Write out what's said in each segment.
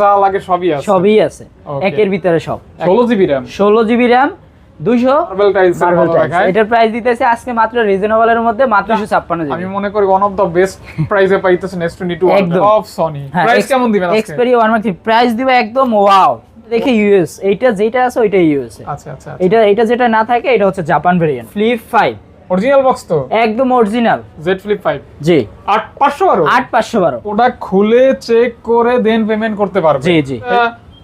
যা লাগে সবই আছে। সবই আছে। একের ভিতরে সব। ষোলো জিবি র্যাম ষোলো জিবি র্যাম দুইশো মার্বেল টাইলস মার্বেল এটার প্রাইস দিতেছে আজকে মাত্র রিজনেবল মধ্যে মাত্র দুশো ছাপ্পান্ন আমি মনে করি ওয়ান অফ বেস্ট প্রাইসে পাইতেছেন S22 একদম। অফ সনি প্রাইস কেমন দিবেন আজকে? এক্সপেরি ওয়ান প্রাইস দিবে একদম ওয়াও দেখে ইউএস এইটা যেটা আছে ওইটা ইউএস আচ্ছা আচ্ছা এটা এটা যেটা না থাকে এটা হচ্ছে Japan variant flip five original box তো? একদম অরিজিনাল জেড ফ্লিপ 5 জি। আট পাঁচশো বারো? আট পাঁচশো বারো। প্রোডাক্ট খুলে চেক করে দেন পেমেন্ট করতে পারবে। জি, জি।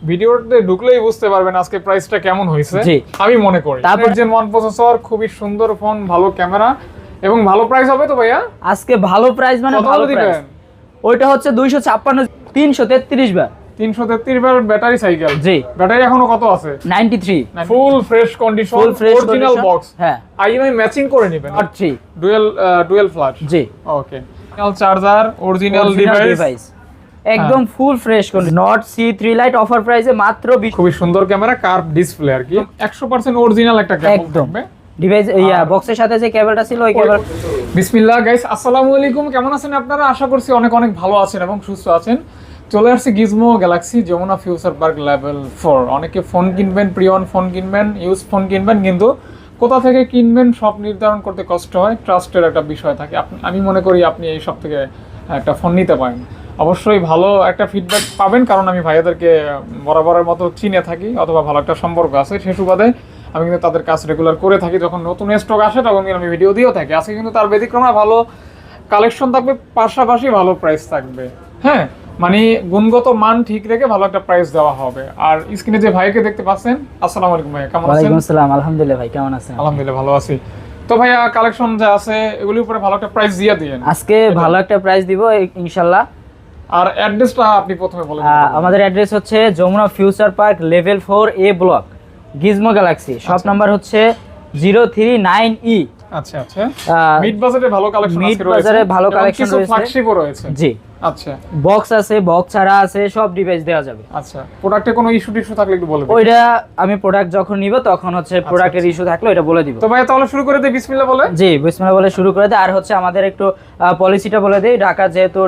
ভিডিওতে ঢুকলেই বুঝতে পারবেন আজকে প্রাইসটা কেমন হয়েছে। জি। আমি মনে করি। তারপর- জেন ওয়ান প্রসেসর খুবই সুন্দর ফোন ভালো ক্যামেরা এবং ভালো প্রাইস হবে তো ভাইয়া? আজকে ভালো প্রাইস মানে ভালো দিবেন? প্রাইস ওইটা হচ্ছে দুইশো ছাপ্পান্ন তিনশো তেত্রিশ বার। তিনশো তেত্রিশ বার ব্যাটারি সাইকেল জি। ব্যাটারি এখনও কত আছে? Ninety three. Full fresh condition full fresh original box হ্যাঁ। আইএমআই ম্যাচিং করে নেবেন। আর ডুয়েল ডুয়েল ফ্ল্যাশ জি। ওকে চার্জার অরিজিনাল ডিভাইস একদম full fresh Nord CE three lite offer প্রাইসে মাত্র খুবই সুন্দর ক্যামেরা কার্ভ ডিসপ্লে আর কি। একশো পার্সেন্ট অরিজিনাল একটা ক্যামেরা একদম। ডিভাইস ইয়া বক্সের সাথে যে কেবলটা ছিল ওই কেবল বিসমিল্লাহ গাইস আসসালামু আলাইকুম। কেমন আছেন আপনারা? আশা করছি অনেক অনেক ভালো আছেন এবং সুস্থ আছেন। চলে আসছে Gizmo Galaxy, Jamuna future park level four. অনেকে ফোন কিনবেন, প্রিয়ন ফোন কিনবেন ইউজ ফোন কিনবেন, কিন্তু কোথা থেকে কিনবেন সব নির্ধারণ করতে কষ্ট হয়, ট্রাস্টের একটা বিষয় থাকে। আমি মনে করি আপনি এই সব থেকে একটা ফোন নিতে পারেন। অবশ্যই ভালো একটা ফিডব্যাক পাবেন, কারণ আমি ভাইয়াদেরকে বরাবরের মতো চিনে থাকি, অথবা ভালো একটা সম্পর্ক আছে। সে সুবাদে আমি কিন্তু তাদের কাজ রেগুলার করে থাকি। যখন নতুন স্টক আসে, তখন কিন্তু আমি ভিডিও দিয়েও থাকি। আজকে কিন্তু তার ব্যতিক্রমে ভালো কালেকশন থাকবে, পাশাপাশি ভালো প্রাইস থাকবে। হ্যাঁ? মানে গুণগত মান ঠিক রেখে ভালো একটা প্রাইস দেওয়া হবে। আর স্ক্রিনে যে ভাইকে দেখতে পাচ্ছেন আসসালামু আলাইকুম ভাইয়া কেমন আছেন? ওয়ালাইকুম আসসালাম আলহামদুলিল্লাহ ভাই কেমন আছেন? আলহামদুলিল্লাহ ভালো আছি। তো ভাইয়া কালেকশন যা আছে এগুলির উপরে ভালো একটা প্রাইস দিয়ে দিয়েন। আজকে ভালো একটা প্রাইস দিব ইনশাল্লাহ আর অ্যাড্রেসটা আপনি প্রথমে বলেন আমাদের অ্যাড্রেস হচ্ছে Jamuna future park level four A block Gizmo Galaxy shop number হচ্ছে জিরো থ্রি নাইন ই আচ্ছা আচ্ছা। মিড বাজারে ভালো কালেকশন আজকে বাজারে ভালো কিছু রয়েছে। ফ্ল্যাগশিপও রয়েছে। জি। আচ্ছা। বক্স আছে বক্স ছাড়া আছে সব ডিভাইস দেওয়া যাবে। আচ্ছা প্রোডাক্টে কোনো ইস্যু টিস্যু থাকলে একটু বলে ওইটা আমি প্রোডাক্ট যখন নিব তখন হচ্ছে প্রোডাক্টের ইস্যু থাকলে ওইটা বলে দিব। তো ভাইয়া তাহলে শুরু করে বিসমিল্লাহ বলে। জি বিসমিল্লাহ বলে শুরু করে আর হচ্ছে আমাদের একটু পলিসিটা বলে দিই। ঢাকা যেহেতু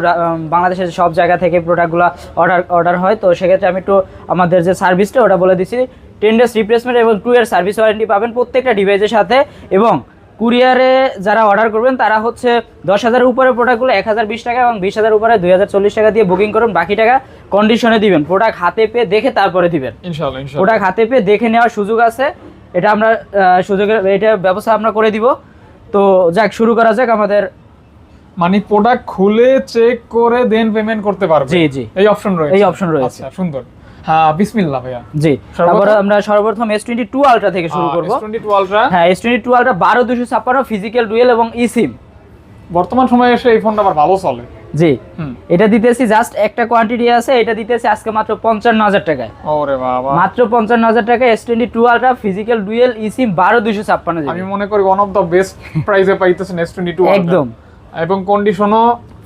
বাংলাদেশের সব জায়গা থেকে প্রোডাক্টগুলো অর্ডার অর্ডার হয় তো সেক্ষেত্রে আমি একটু আমাদের যে সার্ভিসটা ওটা বলে দিচ্ছি টেন ডেজ রিপ্লেসমেন্ট এবং টু ইয়ার সার্ভিস ওয়ারেন্টি পাবেন প্রত্যেকটা ডিভাইসের সাথে। এবং কুরিয়ারে যারা অর্ডার করবেন তারা হচ্ছে দশ হাজারের উপরে প্রোডাক্টগুলো এক হাজার বিশ টাকা এবং বিশ হাজার উপরে দুই হাজার চল্লিশ টাকা দিয়ে বুকিং করুন। বাকি টাকা কন্ডিশনে দিবেন। প্রোডাক্ট হাতে পেয়ে দেখে তারপরে দিবেন। প্রোডাক্ট হাতে পেয়ে দেখে নেওয়ার সুযোগ আছে। এটা আমরা সুযোগের এটা ব্যবস্থা আমরা করে দিব। তো যাক শুরু করা যাক আমাদের। মানে প্রোডাক্ট খুলে চেক করে দেন পেমেন্ট করতে পারবে। জি জি। এই অপশন রয়েছে। এই অপশন রয়েছে। আচ্ছা সুন্দর। বিসমিল্লাহ ভাইয়া। জি সর্বপ্রথম- আমরা সর্বপ্রথম এস টোয়েন্টি টু আলট্রা থেকে শুরু করব। S22 আলট্রা হ্যাঁ এস টোয়েন্টি টু আলট্রা বারো দুশো ছাপ্পান্ন ফিজিক্যাল ডুয়েল এবং ই বর্তমান সময়ে এসে এই ফোনটা আবার ভালো চলে। জি এটা দিতেছি জাস্ট একটা কোয়ান্টিটি আছে এটা দিতেছি আজকে মাত্র পঞ্চান্ন হাজার টাকায়। ওরে বাবা। মাত্র পঞ্চান্ন হাজার টাকা S twenty two ultra physical dual e SIM বারো দুশো ছাপ্পান্ন আমি মনে করি ওয়ান অফ দ্য বেস্ট প্রাইসে পাইতেছেন S22 Ultra। একদম। এবং কন্ডিশনও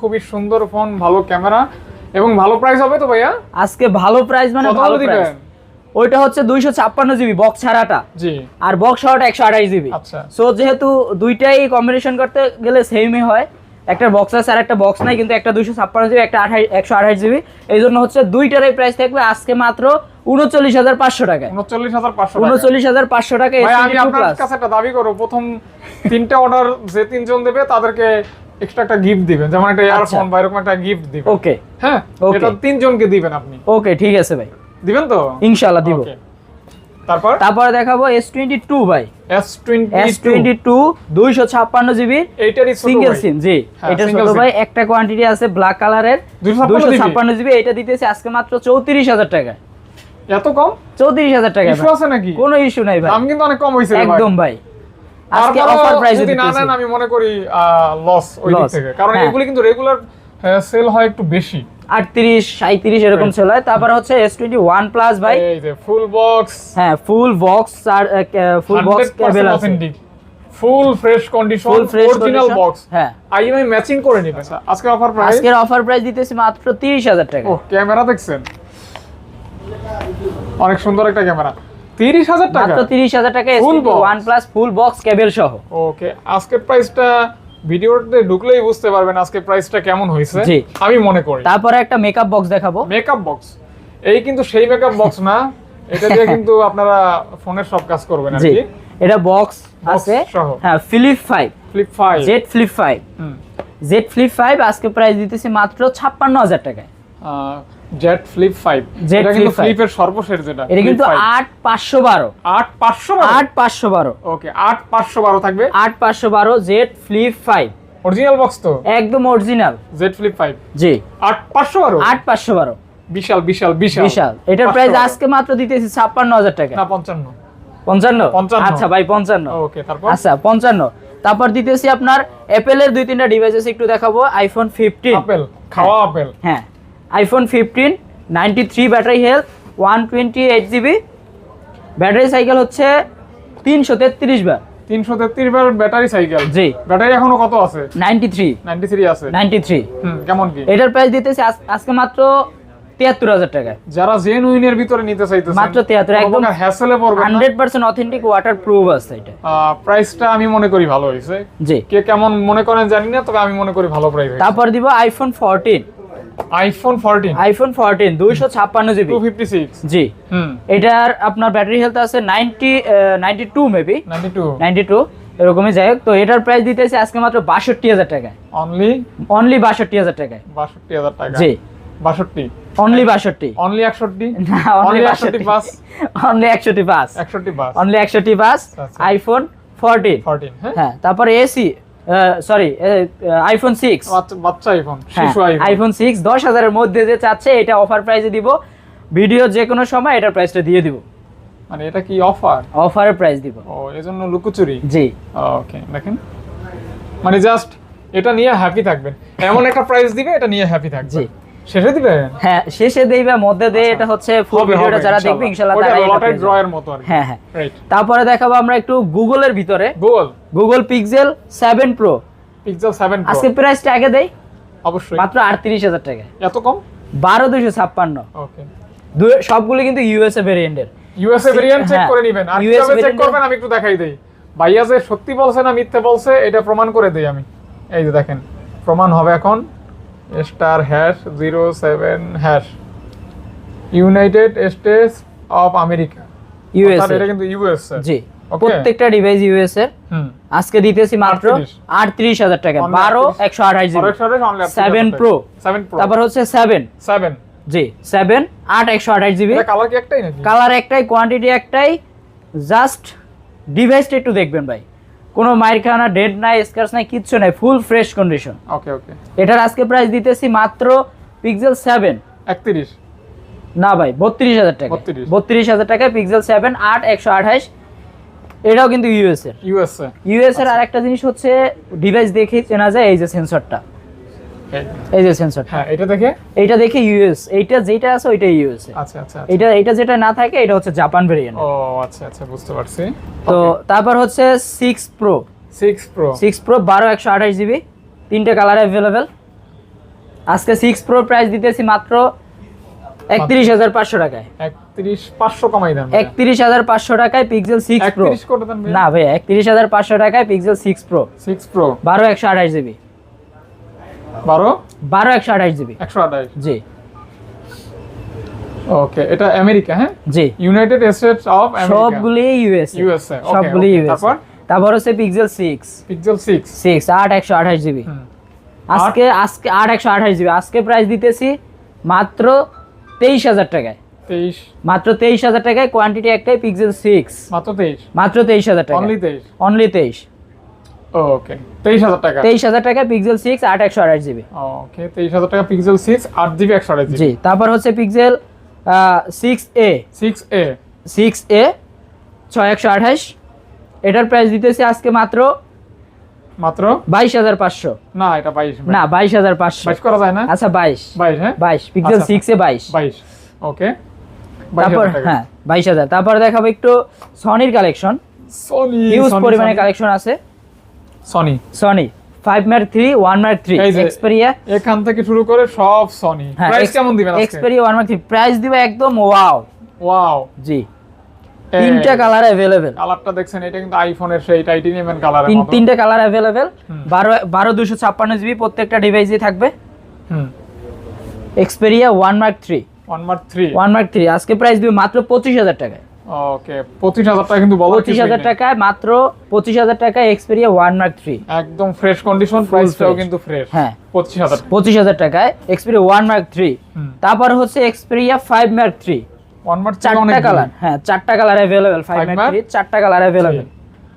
খুবই সুন্দর ফোন ভালো ক্যামেরা এবং ভালো প্রাইস হবে তো ভাইয়া? আজকে ভালো প্রাইস মানে ভালো দিবেন? ওইটা হচ্ছে দুইশো ছাপ্পান্ন জিবি বক্স ছাড়াটা। আর বক্স ছাড়াটা একশো আঠাশ জিবি সো যেহেতু দুইটাই কম্বিনেশন করতে গেলে সেমই হয়। একটা বক্স আছে আর একটা বক্স নাই কিন্তু একটা দুইশো ছাপ্পান্ন জিবি একটা আঠাশ একশো আঠাশ জিবি। এই জন্য হচ্ছে দুইটারই প্রাইস থাকবে আজকে মাত্র উনচল্লিশ হাজার পাঁচশো টাকায়। 39500 টাকা উনচল্লিশ হাজার পাঁচশো টাকা আমি আপনার কাছে একটা দাবি করব। প্রথম তিনটা অর্ডার যে তিনজন দেবে তাদেরকে এক্সট্রা একটা গিফট দিবেন। যেমন একটা ইয়ারফোন বা এরকম একটা গিফট দিবেন। ওকে হ্যাঁ. এটা তিনজনকে দিবেন আপনি। ওকে ঠিক আছে ভাই। দিবেন তো? ইনশাল্লাহ দিব. তারপর? তারপরে দেখাবো এস টোয়েন্টি টু ভাই। S22 এস টোয়েন্টি টু দুইশো ছাপ্পান্ন জিবি। এইটারই ছোট সিঙ্গেল সিম জি হ্যাঁ, এটা ছোট ভাই একটা কোয়ান্টিটি আছে ব্ল্যাক কালারের 256 GB? জিবি? এটা দিতেছে আজকে মাত্র চৌত্রিশ হাজার টাকা এত কম? চৌত্রিশ হাজার টাকা ইস্যু আছে নাকি? কোনো ইস্যু নাই ভাই। দাম কিন্তু অনেক কম হইছে একদম ভাই। আজকে অফার প্রাইসে যদি না দিতেছি। নেন আমি মনে করি লস ওই দিক থেকে। কারণ হ্যাঁ। এগুলি কিন্তু রেগুলার সেল হয় একটু বেশি। আটত্রিশ সাঁত্রিশ এরকম ছিল তারপর হচ্ছে এস টোয়েন্টি ওয়ান প্লাস ভাই। এই যে ফুল বক্স হ্যাঁ ফুল বক্স আর ফুল বক্স কেবল আছে। Full fresh condition original box হ্যাঁ। আইএমআই ম্যাচিং করে নিবে। আজকে অফার প্রাইস আজকের অফার প্রাইস দিতেছি মাত্র তিরিশ হাজার টাকা। ও ক্যামেরা দেখছেন? অনেক সুন্দর একটা ক্যামেরা। তিরিশ হাজার টাকা? মাত্র তিরিশ হাজার টাকা Full box? One plus full box cable সহ। ওকে আজকের প্রাইসটা ভিডিওতে ঢুকলেই বুঝতে পারবেন আজকে প্রাইসটা কেমন হয়েছে। আমি মনে করি। তারপরে একটা মেকআপ বক্স দেখাবো। মেকআপ বক্স এই কিন্তু সেই মেকআপ বক্স না। এটা দিয়ে কিন্তু আপনারা ফোনের সব কাজ করবেন আর কি। এটা বক্স আছে। হ্যাঁ flip five flip five Z flip five Z flip five আজকে প্রাইস দিতেছি মাত্র ছাপ্পান্ন হাজার টাকায়। জেট ফ্লিপ এটা কিন্তু ফ্লিপের সর্বশেষ যেটা এটা কিন্তু Flip 5 আট পাঁচশো বারো। আট পাঁচশো আট পাঁচশো বারো। ওকে আট পাঁচশো বারো থাকবে। আট পাঁচশো বারো জেড ফ্লিপ অরিজিনাল বক্স তো? একদম অরিজিনাল জেড ফ্লিপ জি। আট পাঁচশো বারো? আট পাঁচশো বারো। বিশাল বিশাল বিশাল। বিশাল। এটার প্রাইস আজকে মাত্র দিতেছি ছাপ্পান্ন হাজার টাকা। না পঞ্চান্ন। পঞ্চান্ন? 55 আচ্ছা ভাই পঞ্চান্ন। ওকে তারপর? আচ্ছা পঞ্চান্ন। তারপর দিতেছি আপনার অ্যাপেলের দুই তিনটা ডিভাইসেস একটু দেখাবো আইফোন ফিফটিন আপেল খাওয়া আপেল হ্যাঁ। IPhone fifteen ninety three battery health one twenty eight GB battery cycle হচ্ছে তিনশো তেত্রিশ বার। তিনশো তেত্রিশ বার ব্যাটারি সাইকেল জি। ব্যাটারি এখনও কত আছে? নাইনটি থ্রি নাইনটি থ্রি আছে। নাইনটি থ্রি কেমন কি? এটার প্রাইস দিতেছি আজ- আজকে মাত্র তিয়াত্তর হাজার টাকায়। যারা জেনুইনের ভিতরে নিতে চাইতেছেন মাত্র 73, একদম হ্যাসেলে পড়বে hundred percent authentic water proof আছে এটা। প্রাইসটা আমি মনে করি ভালো হয়েছে। জি। কে কেমন মনে করেন জানি না তবে আমি মনে করি ভালো প্রাইস তারপর দিব iPhone fourteen iPhone fourteen iPhone fourteen দুইশো ছাপ্পান্ন GB two fifty six G. হুম। এটার আপনার ব্যাটারি হেলথ আছে ninety ninety two maybe ninety two ninety two এরকমই যাই হোক। তো এটার প্রাইস দিতেছে আজকে মাত্র বাষট্টি হাজার টাকায়। অনলি অনলি বাষট্টি হাজার টাকায়। বাষট্টি হাজার টাকা। জি। বাষট্টি? অনলি বাষট্টি। অনলি একষট্টি? না অনলি অনলি একষট্টি পাস অনলি একষট্টি পাস একষট্টি পাস অনলি একষট্টি পাস। আইফোন ফোরটিন ফোরটিন হ্যাঁ? হ্যাঁ তারপরে এসি সরি আইফোন সিক্স বাচ্চা- আইফোন আইফোন সিক্স দশ হাজারের মধ্যে যে চাচ্ছে এটা অফার প্রাইসে দিব। ভিডিও যে কোনো সময় এটার প্রাইসটা দিয়ে দিব। মানে এটা কি অফার অফারের প্রাইস দিব। ও এজন্য লুকোচুরি? জি। ওকে দেখেন। মানে জাস্ট এটা নিয়ে হ্যাপি থাকবেন। এমন একটা প্রাইস দিবে এটা নিয়ে হ্যাপি থাকবে। জি। শেষে দিবেন হ্যাঁ শেষে দেইবা মধ্যে দেই এটা হচ্ছে ফুল ভিডিওটা যারা দেখবে ইনশাআল্লাহ এটা লটারি। ড্রয়ের মতো আর হ্যাঁ হ্যাঁ। তারপরে দেখাবো আমরা একটু গুগলের ভিতরে। Google Google Pixel seven pro Pixel 7 pro আজকে প্রাইসটা আগে দেই? অবশ্যই। মাত্র আটত্রিশ হাজার টাকা। এত কম? বারো দুইশো ছাপ্পান্ন। ওকে দু- সবগুলো কিন্তু ইউএসএ ভেরিয়েন্টের ইউএসএ ভেরিয়েন্ট চেক করে নেবেন। আর কীভাবে চেক করবেন আমি একটু দেখাই দেই। ভাইয়া যে সত্যি বলছে না মিথ্যে বলছে এটা প্রমাণ করে দেই আমি। এই যে দেখেন প্রমাণ হবে এখন। Star hash zero seven hash. United States of America. USA এটা কিন্তু ইউএস জি. প্রত্যেকটা ডিভাইস ইউএস এর আজকে দিতেছি মাত্র 38 আটত্রিশ হাজার টাকা। বারো একশো আঠাশ GB. Forex rate only 7 Pro। 7 pro তারপর হচ্ছে সেভেন 7 জি সেভেন আট একশো আঠাশ জিবি। এটা কালার কি একটাই নাকি? কালার একটাই কোয়ান্টিটি একটাই। জাস্ট ডিভাইসটা একটু দেখবেন ভাই। কোনো মায়ের ডেড নাই স্কার্স নাই কিচ্ছু নাই ফুল ফ্রেশ কন্ডিশন। ওকে ওকে। এটার আজকে প্রাইস দিতেছি মাত্র পিক্সেল সেভেন 31 না ভাই বত্রিশ হাজার টাকা। 32 বত্রিশ হাজার টাকা পিক্সেল সেভেন আট একশো আঠাশ। এটাও কিন্তু ইউএস এর। ইউএসএ ইউএস এর আরেকটা জিনিস হচ্ছে ডিভাইস দেখে চেনা যায় এই যে সেন্সরটা এই যে সেন্সরটা হ্যাঁ এটা দেখে? এইটা দেখে ইউএস এইটা যেটা আছে ওইটা ইউএস আচ্ছা আচ্ছা আচ্ছা। এটা এটা যেটা না থাকে এটা হচ্ছে জাপান ভেরিয়েন্ট ও আচ্ছা আচ্ছা বুঝতে পারছি। তো তারপর হচ্ছে six pro 6 pro six pro বারো একশো আঠাশ জিবি তিনটে কালার অ্যাভেলেবেল আজকে সিক্স প্রো প্রাইস দিতেছি মাত্র একত্রিশ হাজার পাঁচশো টাকায়। 31 500 কমাই দেন একত্রিশ হাজার পাঁচশো টাকায় পিক্সেল সিক্স প্রো 31 করে দেন না ভাই একত্রিশ হাজার পাঁচশো টাকায় পিক্সেল সিক্স প্রো 6 প্রো বারো একশো আঠাশ জিবি 12 বারো একশো আঠাশ জিবি। 128 জি। ওকে এটা আমেরিকা হ্যাঁ? জি। ইউনাইটেড স্টেটস অফ আমেরিকা সবগুলি ইউএস USA, সবগুলি ইউএস তারপর? তারপর হচ্ছে পিক্সেল সিক্স পিক্সেল 6 সিক্স আট একশো আঠাশ জিবি। আজকে আজকে আট একশো আঠাশ জিবি। আজকে প্রাইস দিতেছি মাত্র তেইশ হাজার টাকায়। 23 মাত্র তেইশ হাজার টাকায় কোয়ান্টিটি একটাই পিক্সেল সিক্স মাত্র 23 মাত্র তেইশ হাজার টাকা অনলি 23 অনলি তেইশ। ওকে 23000 টাকা। তেইশ হাজার টাকা পিক্সেল সিক্স আট একশো আঠাশ জিবি। ওকে 23000 টাকা পিক্সেল 6 8 জিবি 128 জিবি। জি তারপর হচ্ছে Pixel six A 6a six A ছয় একশো আঠাশ এটার প্রাইস দিতেছি আজকে মাত্র মাত্র? বাইশ হাজার পাঁচশো। না এটা বাইশ না বাইশ হাজার পাঁচশো। বাইশ করা যায় না? আচ্ছা বাইশ। বাইশ হ্যাঁ? বাইশ পিক্সেল আচ্ছা। সিক্সে বাইশ। বাইশ ওকে তারপর হ্যাঁ বাইশ হাজার। তারপরে দেখাবো একটু সনির কালেকশন সনি হিউজ পরিমাণে কালেকশন আছে। Sony Sony five mark three one mark three Xperia এখান থেকে শুরু করে সব সনি হ্যাঁ প্রাইস কেমন দিবেন আজকে? Xperia one mark three price দিবে একদম ওয়াও ওয়াও জি। তিনটা কালার অ্যাভেলেবেল কালারটা দেখছেন এটা কিন্তু আইফোনের সেই টাইটেনিয়াম কালারের তিন তিনটা কালার বারো দুশো ছাপ্পান্ন জিবি প্রত্যেকটা ডিভাইসে থাকবে। হুম। Xperia one mark three one mark three one mark three আজকে প্রাইস দিবে মাত্র পঁচিশ হাজার টাকায়। ওকে পঁচিশ হাজার টাকা কিন্তু বলো পঁচিশ হাজার টাকায় মাত্র পঁচিশ হাজার টাকায় এক্সপেরিয়া ওয়ান মার্ক থ্রি একদম ফ্রেশ কন্ডিশন প্রাইসটাও কিন্তু ফ্রেশ হ্যাঁ। পঁচিশ হাজার পঁচিশ হাজার টাকায় এক্সপেরিয়া ওয়ান মার্ক থ্রি তারপর হচ্ছে Xperia five mark three one mark চারটা কালার হ্যাঁ চারটা colour five Five mark mark? Three চারটা কালার অ্যাভেলেবেল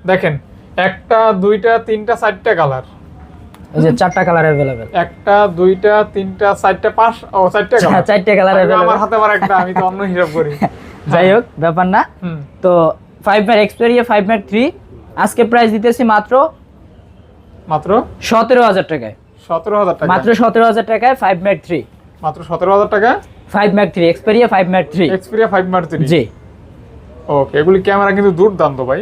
দেখেন একটা দুইটা তিনটা চারটা কালার এই যে চারটা কালার অ্যাভেলেবেল একটা দুইটা তিনটা চারটা পাঁচ ও চারটা কালার চারটা কালার আমার হাতে আবার একটা আমি তো অন্য হিসাব করি। যাই হোক ব্যাপার না। তো five mark Xperia five mark three আজকে প্রাইস দিতেছি মাত্র মাত্র? সতেরো হাজার টাকায়। সতেরো হাজার টাকা। মাত্র সতেরো হাজার টাকায় ফাইভ মার্ক থ্রি মাত্র সতেরো হাজার টাকা? Five mark three Xperia five mark three Xperia five mark three জি। ওকে এগুলি ক্যামেরা কিন্তু দুর্দান্ত ভাই।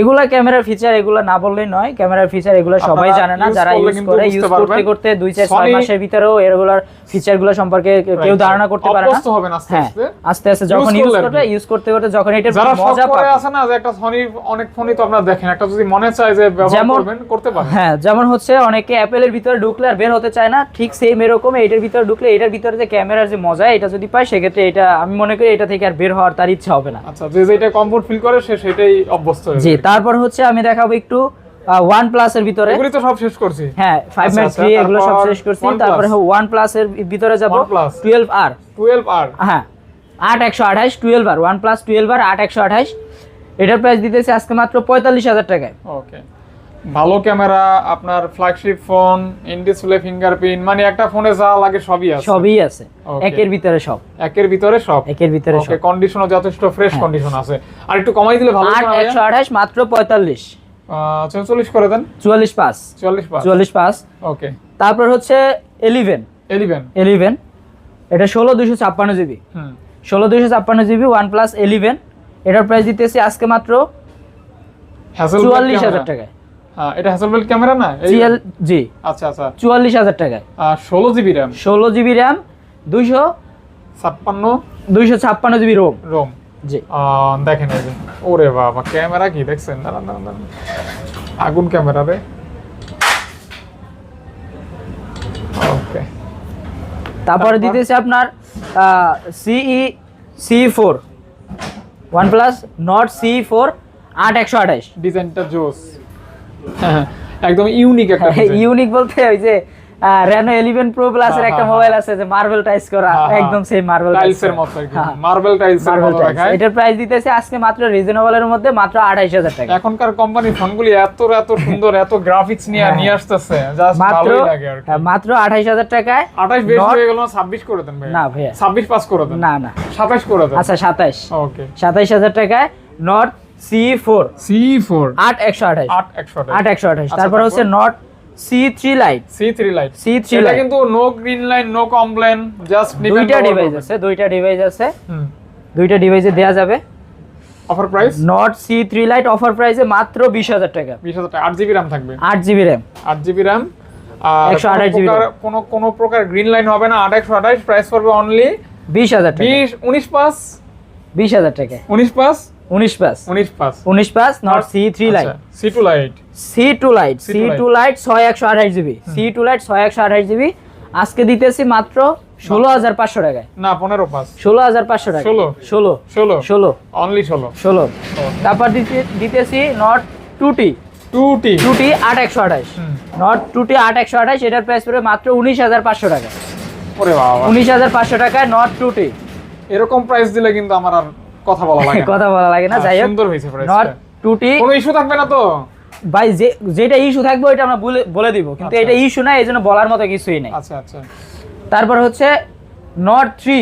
এগুলা ক্যামেরার ফিচার এগুলো না বললেই নয়। ক্যামেরার ফিচার এগুলো সবাই জানে না যারা ইউজ করে ইউজ করতে করতে দুই চার ছয় মাসের ভিতরেও এগুলোর ফিচারগুলো সম্পর্কে কেউ ধারণা করতে পারে না। হবেন আস্তে হ্যাঁ আস্তে। আস্তে আস্তে যখন ইউজ করবে ইউজ করতে করতে যখন শখ মজা পাবে। আছে না যে একটা সনি অনেক ফোনই তো আপনারা দেখেন একটা যদি মনে চায় যে ব্যবহার করবেন করতে পারেন। হ্যাঁ যেমন হচ্ছে অনেকে অ্যাপেলের ভিতরে ঢুকলে আর বের হতে চায় না ঠিক সেম এরকম এটার ভিতরে ঢুকলে এটার ভিতরে যে ক্যামেরার যে মজা এটা যদি পায় সেক্ষেত্রে এটা আমি মনে করি এটা থেকে আর বের হওয়ার তার ইচ্ছা হবে না। আচ্ছা যে যেটা কমফোর্ট ফিল করে সে সেটাই অভ্যস্ত হয়ে জি। তারপর হচ্ছে আমি দেখাবো একটু ওয়ান প্লাসের ভিতরে। এগুলি তো সব শেষ করছি। হ্যাঁ ফাইভ আচ্ছা, মার্ক আচ্ছা, থ্রি এগুলো সব শেষ করছি। তারপরে ওয়ান ভিতরে যাব আর টুয়েলভ আর হ্যাঁ আট একশো আঠাশ twelve R one plus twelve R আট একশো আঠাশ। এটার প্রাইস দিতেছে আজকে মাত্র পঁয়তাল্লিশ হাজার টাকায়। ওকে ভালো ক্যামেরা আপনার flagship phone in display fingerprint মানে একটা ফোনে যা লাগে সবই আছে। সবই আছে। একের ভিতরে সব। একের ভিতরে সব? একের ভিতরে সব। কন্ডিশনও যথেষ্ট ফ্রেশ হ্যাঁ। কন্ডিশন আছে। আর একটু কমাই দিলে ভালো একশো আঠাশ মাত্র পঁয়তাল্লিশ। চল্লিশ করে দেন। চুয়াল্লিশ পাস। চল্লিশ পাঁচ চুয়াল্লিশ পাস। ওকে তারপর হচ্ছে এলিভেন এলিভেন এলিভেন এটা ষোলো দুশো ছাপ্পান্ন জিবি। হুম। ষোলো দুশো ছাপ্পান্ন জিবি ওয়ান প্লাস এলিভেন এটার প্রাইস দিতেছি আজকে মাত্র হ্যাসেল চুয়াল্লিশ হাজার টাকায়। হ্যাঁ এটা হ্যাসেলবেল ক্যামেরা না? জি। আচ্ছা আচ্ছা। চুয়াল্লিশ হাজার টাকায়। ষোলো জিবি র্যাম ষোলো জিবি র্যাম দুইশো ছাপ্পান্ন? দুইশো ছাপ্পান্ন জিবি রোম রোম জি। দেখেন এই যে। ওরে বাবা ক্যামেরা কি দেখছেন? দাঁড়ান দাঁড়ান দাঁড়ান। আগুন ক্যামেরা রে। ওকে তারপরে দিতেছে আপনার CE CE four one plus Nord CE four আট একশো আঠাশ। ডিজাইনটা জোস। হ্যাঁ একদম ইউনিক একটা ইউনিক বলতে ওই যে রেনো ইলেভেন প্রো প্লাসের হ্যাঁ, একটা হ্যাঁ, মোবাইল আছে যে মার্বেল টাইস করা হ্যাঁ, হ্যাঁ। একদম সেই মার্বেল টাইলসের মতো আর কি। মার্বেল টাইলসের মার্বেল মতো এটার প্রাইস দিতেছে আজকে মাত্র রিজনেবলের মধ্যে মাত্র আঠাইশ হাজার টাকা। এখনকার কোম্পানির ফোনগুলি এত এত সুন্দর এত গ্রাফিক্স নিয়ে হ্যাঁ। নিয়ে আসতেছে। জাস্ট ভালোই লাগে আর হ্যাঁ, মাত্র আঠাইশ হাজার টাকায় 28 বেশি হয়ে গেল না 26 করে দেন ভাই না ভাইয়া। 26 পাস করে দেন। না না। 27 করে দেন। আচ্ছা সাতাইশ। ওকে সাতাইশ হাজার টাকায় নট সি ফোর C4 আট একশো আঠাইশ 8 100 আট একশো আঠাইশ আচ্ছা, তারপর হচ্ছে Nord CE three lite C3 lite C3 এটা light। কিন্তু no green line no complain just দুইটা ডিভাইস আছে দুইটা ডিভাইস আছে। দুইটা ডিভাইসে দেওয়া যাবে। Offer price Nord CE three lite offer প্রাইসে মাত্র বিশ হাজার টাকা। 20000 টাকা 8 জিবি RAM থাকবে। আট জিবি র্যাম 8 জিবি 128 কোনো GB প্রকার- কোনো কোনো প্রকার গ্রিন লাইন হবে না। 828 প্রাইস পড়বে অনলি বিশ হাজার টাকা। 20 19 পাস। বিশ হাজার টাকা। 19 পাস। উনিশ পাস 19 পাস উনিশ pass Nord CE three lite C2 lite CE two lite CE. Two lite ছয় একশো আঠাশ জিবি সি টু লাইট ছয় একশো আঠাশ জিবি আজকে দিতেছি মাত্র ষোলো হাজার পাঁচশো টাকায়। না 15 পাস ষোলো হাজার পাঁচশো টাকা 16 ষোলো। 16 ষোলো। অনলি 16 ষোলো। তারপর দিতে- দিতেছি Nord two T 2T two T আট একশো আঠাশ। নট টু টি আট একশো আঠাশ এটার প্রাইস পড়বে মাত্র উনিশ হাজার পাঁচশো টাকা ওরে বাবা। উনিশ হাজার পাঁচশো টাকায় নট টু টি এরকম প্রাইস দিলে কিন্তু আমার আর কথা বলা লাগে কথা বলা লাগে না হ্যাঁ, যাই হোক। সুন্দর হয়েছে নট প্রাইসটা টু। টি কোনো ইস্যু থাকবে না তো? ভাই যে যেটা ইস্যু থাকবে ওইটা আমরা বলে বলে দিব। কিন্তু আচ্ছা। এটা ইস্যু নাই এই জন্য বলার মতো কিছুই নেই। আচ্ছা আচ্ছা। তারপর হচ্ছে নট থ্রি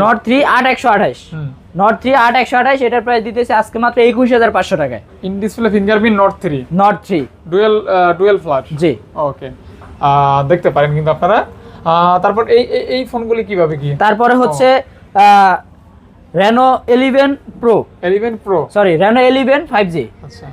নট থ্রি আট একশো আঠাশ। নট থ্রি আট একশো আঠাশ এটার প্রাইস দিতেছে আজকে মাত্র একুশ হাজার পাঁচশো টাকায়। In display fingerprint Nord three Nord three dual dual flash G. Okay দেখতে পারেন কিন্তু আপনারা। আহ, তারপর এই এই- এই ফোনগুলি কীভাবে কি? তারপরে হচ্ছে Reno eleven pro eleven pro sorry Reno eleven five G আচ্ছা।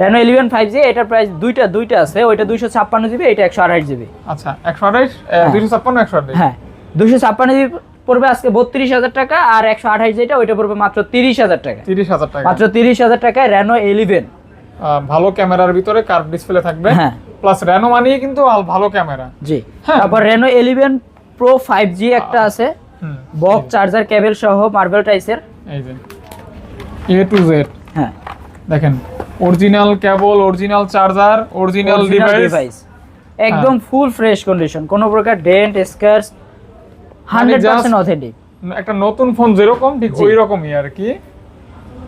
রেনো ইলেভেন ফাইভ জি এটার প্রাইস দুইটা দুইটা আছে ওইটা দুইশো ছাপ্পান্ন জিবি এটা একশো আঠাশ জিবি আচ্ছা একশো আঠাইশ দুইশো ছাপ্পান্ন একশো আঠাইশ হ্যাঁ দুইশো ছাপ্পান্ন জিবি পড়বে আজকে বত্রিশ হাজার টাকা আর একশো আঠাশ যেটা ওইটা পড়বে মাত্র তিরিশ হাজার টাকা। তিরিশ হাজার টাকা। মাত্র তিরিশ হাজার টাকায় রেনো ইলেভেন ভালো ক্যামেরার ভিতরে কার্ভ ডিসপ্লে থাকবে। হ্যাঁ। প্লাস র্যানো মানিয়ে কিন্তু ভালো ক্যামেরা। জি। হ্যাঁ। তারপর Reno eleven pro five G একটা আছে। বক্স চার্জার কেবল সহ মার্বেল টাইসের এই যে। এ টু জেড হ্যাঁ। দেখেন original cable original charger original device একদম ফুল ফ্রেশ কন্ডিশন কোনো প্রকার dent scars percent just- authentic একটা নতুন ফোন যেরকম ঠিক। ওই রকমই আর কি।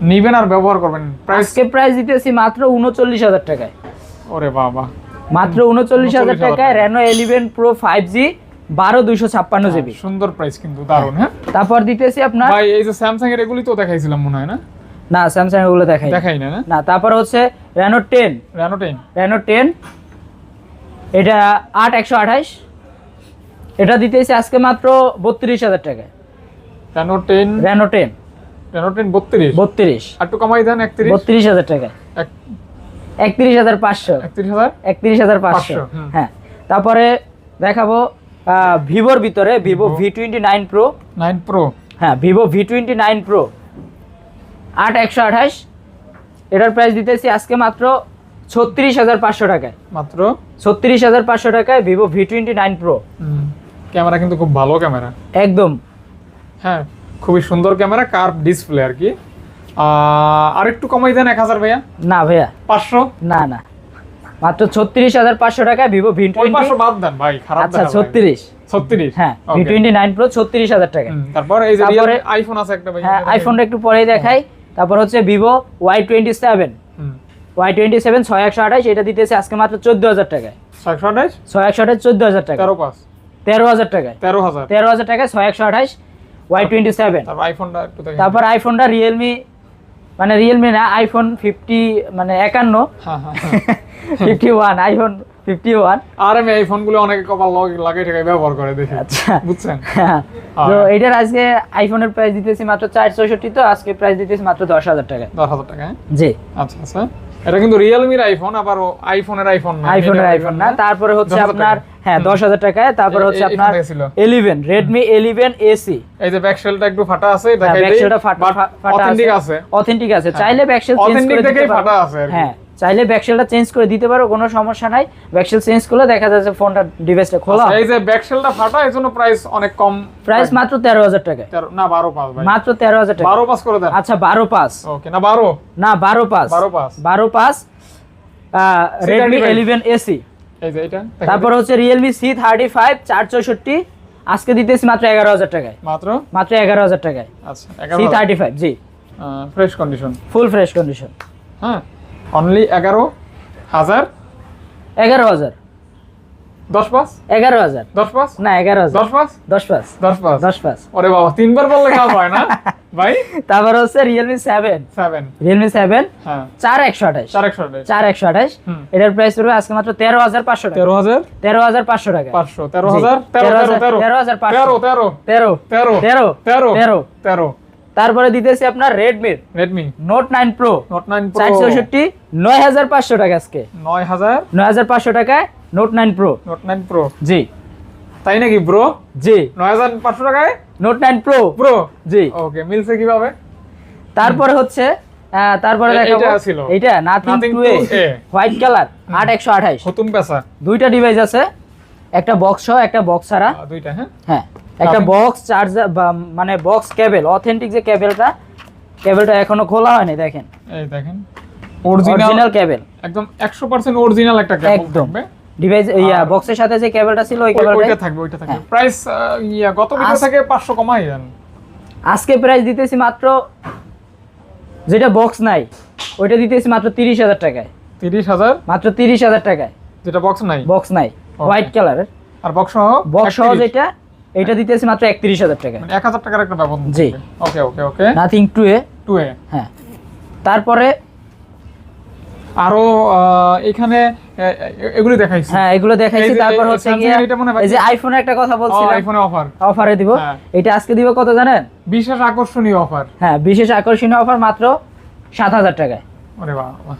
নিবেন আর ব্যবহার করবেন। প্রাইস আজকে প্রাইস দিতেছি মাত্র উনচল্লিশ হাজার টাকায়। ওরে বাবা। মাত্র উনচল্লিশ হাজার 39,000 টাকায় ইলেভেন প্রো ফাইভ জি বারো দুইশো ছাপ্পান্ন জিবি। সুন্দর প্রাইস কিন্তু দারুণ হ্যাঁ? তারপর দিতেছি আপনার ভাই এই যে স্যামসাং এর এগুলি তো দেখাইছিলাম মনে হয় না? না স্যামসাং এগুলো দেখাই দেখাই না? না তারপর হচ্ছে Reno ten Reno ten Reno ten এটা আট একশো আঠাইশ এটা দিতেছি আজকে মাত্র বত্রিশ হাজার টাকায়। Reno ten Reno ten Reno ten বত্রিশ? বত্রিশ। আর একটু কমাই দেন একত্রিশ? বত্রিশ হাজার টাকায়। এক- একত্রিশ হাজার পাঁচশো। একত্রিশ হাজার? একত্রিশ হাজার পাঁচশো। হ্যাঁ। তারপরে দেখাবো ভিভোর ভিতরে Vivo V twenty nine pro nine pro হ্যাঁ Vivo V twenty nine pro আট একশো আঠাশ। এটার প্রাইস দিতেছি আজকে মাত্র ছত্রিশ হাজার পাঁচশো টাকায়। মাত্র? ছত্রিশ হাজার পাঁচশো টাকায় Vivo V twenty nine pro camera কিন্তু খুব ভালো ক্যামেরা। একদম। হ্যাঁ খুবই সুন্দর ক্যামেরা কার্ভ ডিসপ্লে আর কি। আর একটু কমাই দেন এক হাজার ভাইয়া। না ভাইয়া। পাঁচশো? না না। মাত্র ছত্রিশ হাজার পাঁচশো টাকায় ভিভো ভি টোয়েন্টি। বাদ দেন ভাই খারাপ আচ্ছা ছত্রিশ। ছত্রিশ? হ্যাঁ V Okay. Twenty nine pro ছত্রিশ হাজার টাকা। হুম, তারপর এই যে আইফোন আছে একটা ভাই হ্যাঁ আইফোনটা একটু পরেই দেখাই। তারপর হচ্ছে ভিভো ওয়াই টোয়েন্টি সেভেন। হুম, ওয়াই টোয়েন্টি সেভেন ছয় একশো আঠাশ এটা দিতেছে আজকে মাত্র চোদ্দ হাজার টাকায়। ছয়শো আঠাশ? ছয় একশো আঠাশ চোদ্দ হাজার টাকা তেরো পাঁচ। তেরো হাজার টাকায়। তেরো হাজার। তেরো হাজার টাকায় ছয় একশো আঠাশ ওয়াই টোয়েন্টি সেভেন। তারপর আইফোনটা তারপর আইফোনটা রিয়েলমি মানে রিয়েলমি না আইফোন ফিফটি মানে একান্ন। হ্যাঁ হ্যাঁ। Fifty one iPhone fifty one আর আমি এই ফোনগুলো অনেকে কপাল লগ- লাগাই টাকায় ব্যবহার করে দেখি। আচ্ছা। বুঝছেন? তো এইটার আজকে আইফোনের প্রাইস দিতেছি মাত্র চার চৌষট্টি তো আজকে প্রাইস দিতেছি মাত্র দশ হাজার টাকা। দশ হাজার টাকা হ্যাঁ? জি। আচ্ছা আচ্ছা। এটা কিন্তু রিয়েলমির আইফোন আবার আইফোনের আইফোন না আইফোনের আইফোন না তারপরে হচ্ছে আপনার হ্যাঁ দশ হাজার টাকায় তারপরে হচ্ছে আপনার এখানে ছিল। এলিভেন রেডমি এলিভেন এসি এই যে ব্যাকশেলটা একটু ফাটা আছে ব্যাকশেলটা ফাটা ফাটা অথেন্টিক আছে। অথেন্টিক আছে। চাইলে ব্যাকশেল চেঞ্জ করে দিতে দেখেই পারো। ফাটা আছে। হ্যাঁ। চাইলে ব্যাকশেলটা চেঞ্জ করে দিতে পারো কোনো সমস্যা নাই। ব্যাকশেল চেঞ্জ করলে দেখা যাচ্ছে ফোনটা ডিভাইসটা খোলা। আচ্ছা, এই যে ব্যাকশেলটা ফাটা এজন্য প্রাইস অনেক কম। প্রাইস মাত্র 13000 টাকা না 12 পাস ভাই। মাত্র 13000 টাকা 12 পাস করে দেন। আচ্ছা 12 পাস ওকে না 12 না 12 pass 12 pass 12 pass Redmi 11 AC এই যে এটা তারপর হচ্ছে Realme C35 464 আজকে দিতেছি মাত্র 11000 টাকায়। মাত্র? মাত্র 11000 টাকায়। আচ্ছা C35 জি। Fresh condition full fresh condition হ্যাঁ। অনলি এগারো হাজার। এগারো হাজার। দশ পাঁচ? এগারো হাজার। দশ পাঁচ? না এগারো হাজার। দশ পাঁচ? দশ পাঁচ। দশ পাঁচ। দশ পাঁচ। ওরে বাবা তিনবার বললে কাজ হয় না। ভাই? তারপর হচ্ছে Realme seven seven Realme seven চার একশো আঠাশ। চার একশো আঠাশ। চার একশো আঠাশ। এটার প্রাইস পড়বে আজকে মাত্র তেরো হাজার পাঁচশো টাকা। তেরো হাজার? তেরো হাজার পাঁচশো টাকা। পাঁচশো। তেরো হাজার? তেরো তেরো হাজার- তেরো। তেরো হাজার পাঁচশো। তেরো তেরো। তেরো। তেরো। তেরো। তেরো। তেরো। তেরো। তারপরে দিতেছি আপনার রেডমির Redmi Note nine pro Note nine চার চৌষট্টি নয় হাজার পাঁচশো টাকা আজকে। নয় হাজার নয় হাজার পাঁচশো টাকায় note nine pro note nine pro জি। তাই নাকি ব্রো জি। নয় হাজার পাঁচশো টাকায়? নোট নাইন প্রো ব্রো জি। ওকে মিলছে কীভাবে? তারপরে হচ্ছে তারপরে দেখাবো। এইটা nothing Nothing two a white colour আট একশো আঠাইশ। দুইটা ডিভাইস আছে। একটা বক্স সহ একটা বক্স ছাড়া। দুইটা হ্যাঁ? হ্যাঁ একটা বক্স চার্জার মানে বক্স কেবল অথেন্টিক যে কেবলটা কেবলটা এখনও খোলা হয়নি দেখেন। এই দেখেন। অরিজিনাল কেবল একদম একশো পার্সেন্ট অরিজিনাল একটা কেবল একদম। ডিভাইস ইয়া বক্সের সাথে যে কেবলটা ছিল ওই কেবলটা ওইটা থাকবে ওইটা থাকবে। হ্যাঁ। প্রাইস ইয়া গত আস- থেকে? পাঁচশো কমাই দেন। আজকে প্রাইস দিতেছি মাত্র যেটা বক্স নাই ওইটা দিতেছি মাত্র তিরিশ হাজার টাকায়। তিরিশ হাজার? মাত্র তিরিশ হাজার টাকায়। যেটা বক্স নাই? বক্স নাই। হোয়াইট কালারের আর বক্স সহ বক্স সহ 31 যেটা এটা দিতেছি মাত্র একত্রিশ হাজার টাকা। মানে এক হাজার টাকার একটা ব্যবধান জি। Okay okay okay Nothing two A two A হ্যাঁ। তারপরে আরও এখানে এ- এ- দেখাইছি। হ্যাঁ এগুলো দেখাইছি। তারপর হচ্ছে মনে হয় এই যে আইফোনের একটা কথা বলছিলাম। আইফোনে অফার অফারে দিব। হ্যাঁ। এটা আজকে দিব কত জানেন? বিশেষ আকর্ষণীয় অফার হ্যাঁ বিশেষ আকর্ষণীয় অফার মাত্র সাত হাজার টাকায়। ওরে বাবা।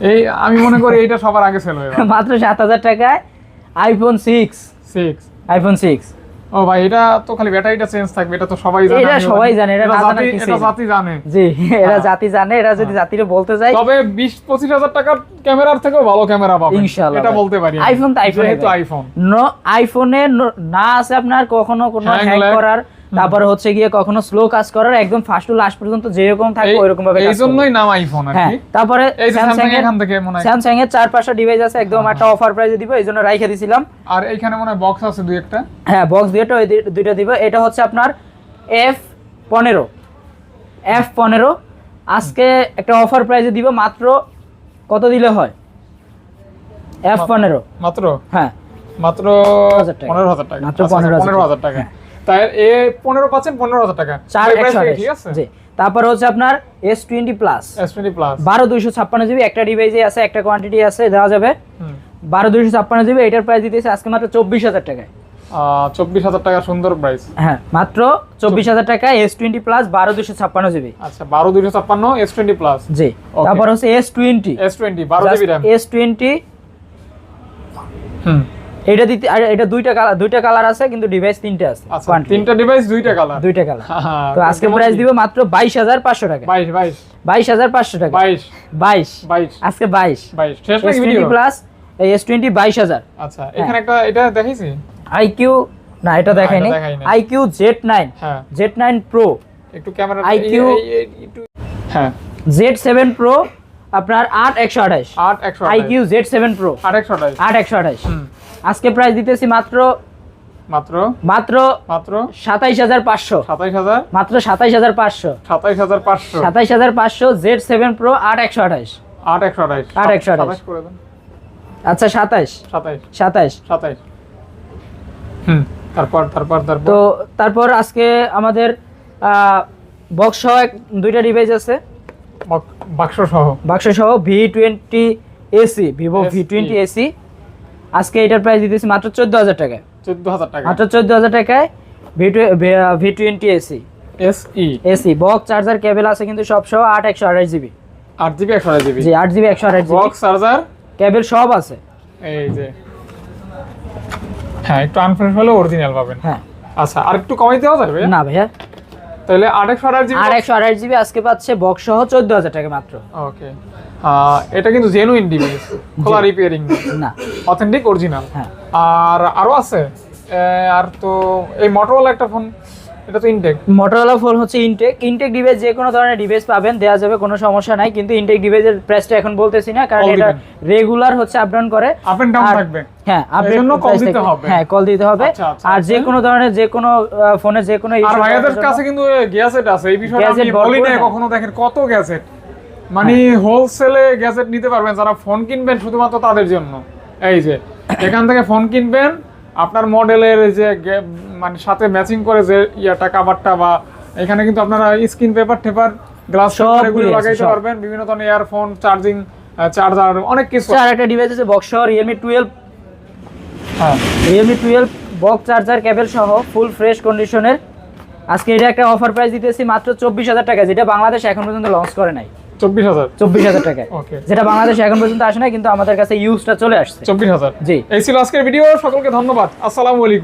এই আমি মনে করি এটা সবার আগে সেল হয়ে মাত্র সাত হাজার টাকায় iPhone six six iPhone six ও ভাই এটা তো খালি ব্যাটারিটা চেঞ্জ থাকবে এটা তো সবাই জানে এটা সবাই জানে, এটা জাতি এটা জাতি জানে। জি এরা হ্যাঁ। জাতি জানে এরা যদি জাতিরে বলতে যায় তবে বিশ পঁচিশ হাজার টাকার ক্যামেরার থেকেও ভালো ক্যামেরা পাবে। ইনশাআল্লাহ এটা বলতে পারি। আইফোন তো আইফোন যেহেতু আইফোন নো আইফোনে না আছে আপনার কখনো কোনো হ্যাং করার। তারপরে হচ্ছে গিয়ে কখনো স্লো কাজ করার একদম ফার্স্ট টু লাস্ট পর্যন্ত যেরকম থাকবে ওইরকম ভাবে এই জন্যই নাম আইফোন আর হ্যাঁ কি। তারপরে স্যামসাং এর এখান থেকে মনে হয় স্যামসাং এর চার পাঁচটা ডিভাইস আছে একদম একটা অফার প্রাইসে দিব এই জন্য রাইখে দিছিলাম। আর এইখানে মনে হয় বক্স আছে দুই একটা। হ্যাঁ বক্স দুইটা ওই দুইটা দিব। এটা হচ্ছে আপনার এফ পনেরো। এফ পনেরো। আজকে একটা অফার প্রাইসে দিব মাত্র কত দিলে হয়? এফ পনেরো। মাত্র? হ্যাঁ। মাত্র। পনেরো হাজার টাকা। মাত্র 15,000 পনেরো হাজার টাকা। তাই এ পনেরো পাচ্ছেন পনেরো হাজার টাকা। চার ঠিক আছে? জি। তারপর হচ্ছে আপনার S twenty plus S twenty plus বারো দুইশো ছাপ্পান্ন জিবি একটা ডিভাইসে আছে একটা কোয়ান্টিটি আছে দেওয়া যাবে। বারো দুইশো ছাপ্পান্ন জিবি এটার প্রাইস দিতেছে আজকে মাত্র চব্বিশ হাজার টাকায়। চব্বিশ হাজার টাকা সুন্দর প্রাইস হ্যাঁ মাত্র চব্বিশ হাজার টাকা এস টোয়েন্টি প্লাস বারো দুইশো ছাপ্পান্ন জিবি। আচ্ছা বারো দুইশো ছাপ্পান্ন এস টোয়েন্টি প্লাস জি। তারপর হচ্ছে এস টোয়েন্টি এস টোয়েন্টি বারো জিবি র্যাম এস টোয়েন্টি হুম। এটা দিতে আর এটা দুইটা কালার দুইটা কালার আছে কিন্তু ডিভাইস তিনটে আছে আচ্ছা তিনটা ডিভাইস দুইটা কালার দুইটা কালার তো আজকে প্রাইস দিব মাত্র বাইশ হাজার পাঁচশো টাকা। বাইশ। বাইশ বাইশ হাজার পাঁচশো টাকা। বাইশ। বাইশ। বাইশ। আজকে বাইশ। বাইশ। শেষ এস নাকি ভিডিও প্লাস এই এস টোয়েন্টি বাইশ হাজার। আচ্ছা এখানে একটা এটা দেখাইছি? আইকিউ না এটা দেখাইনি। জেড নাইন হ্যাঁ। জেড নাইন প্রো একটু ক্যামেরা IQ হ্যাঁ। জেড সেভেন প্রো আপনার আট একশো আঠাশ। আট একশো আইকিউ জেড সেভেন প্রো আট একশো আঠাশ। আট একশো আঠাশ। আজকে প্রাইস দিতেছি মাত্র মাত্র? মাত্র মাত্র? সাতাইশ হাজার পাঁচশো। সাতাইশ হাজার? মাত্র সাতাইশ হাজার পাঁচশো। সাতাইশ হাজার পাঁচশো। সাতাইশ হাজার পাঁচশো জেড সেভেন প্রো আট একশো আঠাশ। আট একশো আঠাইশ আট একশো। সাতাইশ আচ্ছা সাতাইশ। সাতাইশ। সাতাইশ। সাতাইশ। হুম। তারপর তারপর তারপর? তো তারপর আজকে আমাদের বক্স দুইটা ডিভাইস আছে। বাক্স সহ বাক্স সহ V twenty SE Vivo V twenty SE. আজকে এটার প্রাইস দিতেছি মাত্র চোদ্দ হাজার টাকায়। চোদ্দ হাজার টাকা। মাত্র চোদ্দ হাজার টাকায় V V twenty SE. S E SE box charger cable আছে কিন্তু সব সহ আট একশো আঠাশ জিবি। আট জিবি একশো আঠাশ জিবি। জি আট জিবি একশো আঠাশ জিবি। বক্স চার্জার কেবল সব আছে। এই যে। হ্যাঁ একটু আনফ্রেশ হলে অরিজিনাল পাবেন। হ্যাঁ। আচ্ছা আর একটু কমাই দেওয়া যাবে না ভাইয়া তাহলে আট একশো আঠাশ জিবি আর একশো আঠাশ জিবি আজকে পাচ্ছে বক্স সহ চোদ্দ হাজার টাকা মাত্র। ওকে এটা কিন্তু জেনুইন ডিভাইস খোলা রিপেয়ারিং না। অথেন্টিক অরিজিনাল হ্যাঁ। আর আরও আছে আর তো এই মোটরওয়ালা একটা ফোন এটা তো ইনটেক মোটরোলা ফোন হচ্ছে ইনটেক ইনটেক ডিভাইস যে কোনো ধরনের ডিভাইস পাবেন দেওয়া যাবে কোনো সমস্যা নাই। কিন্তু ইনটেক ডিভাইসের প্রাইসটা এখন বলতেছি না কারণ এটা রেগুলার হচ্ছে আপ ডাউন করে। আপ এন্ড ডাউন থাকবে। হ্যাঁ আপডেট জন্য call দিতে হবে। হ্যাঁ কল দিতে হবে। আর যে। কোনো ধরনের যে কোনো ফোনে যে কোনো আর ভাইয়াদের কাছে কিন্তু গ্যাজেট আছে। এই বিষয়টা আমি বলি না। হ্যাঁ। কখনো দেখেন কত গ্যাজেট মানে হোলসেলে গ্যাজেট নিতে পারবেন। যারা ফোন কিনবেন শুধুমাত্র তাদের জন্য। এই যে এখান থেকে ফোন কিনবেন। আপনার মডেলের যে মানে সাথে ম্যাচিং করে যে ইয়াটা কাভারটা বা এখানে কিন্তু আপনারা screen paper tempered glass paper এগুলো লাগাইতে পারবেন। বিভিন্ন ধরনের ইয়ারফোন চার্জিং চার্জার অনেক কিছু আর একটা ডিভাইস আছে বক্স সহ রিয়েলমি টুয়েলভ হ্যাঁ। Realme twelve box charger cable সহ ফুল ফ্রেশ কন্ডিশনের আজকে এটা একটা অফার প্রাইস দিতেছি মাত্র চব্বিশ হাজার টাকা যেটা বাংলাদেশ এখন পর্যন্ত লঞ্চ করে নাই। চব্বিশ হাজার? চব্বিশ হাজার টাকায় ওকে যেটা বাংলাদেশ এখন পর্যন্ত আসে না কিন্তু আমাদের কাছে ইউজটা চলে আসছে। চব্বিশ হাজার? জি। এই ছিল আজকের ভিডিও সকলকে ধন্যবাদ। আসসালামু আলাইকুম।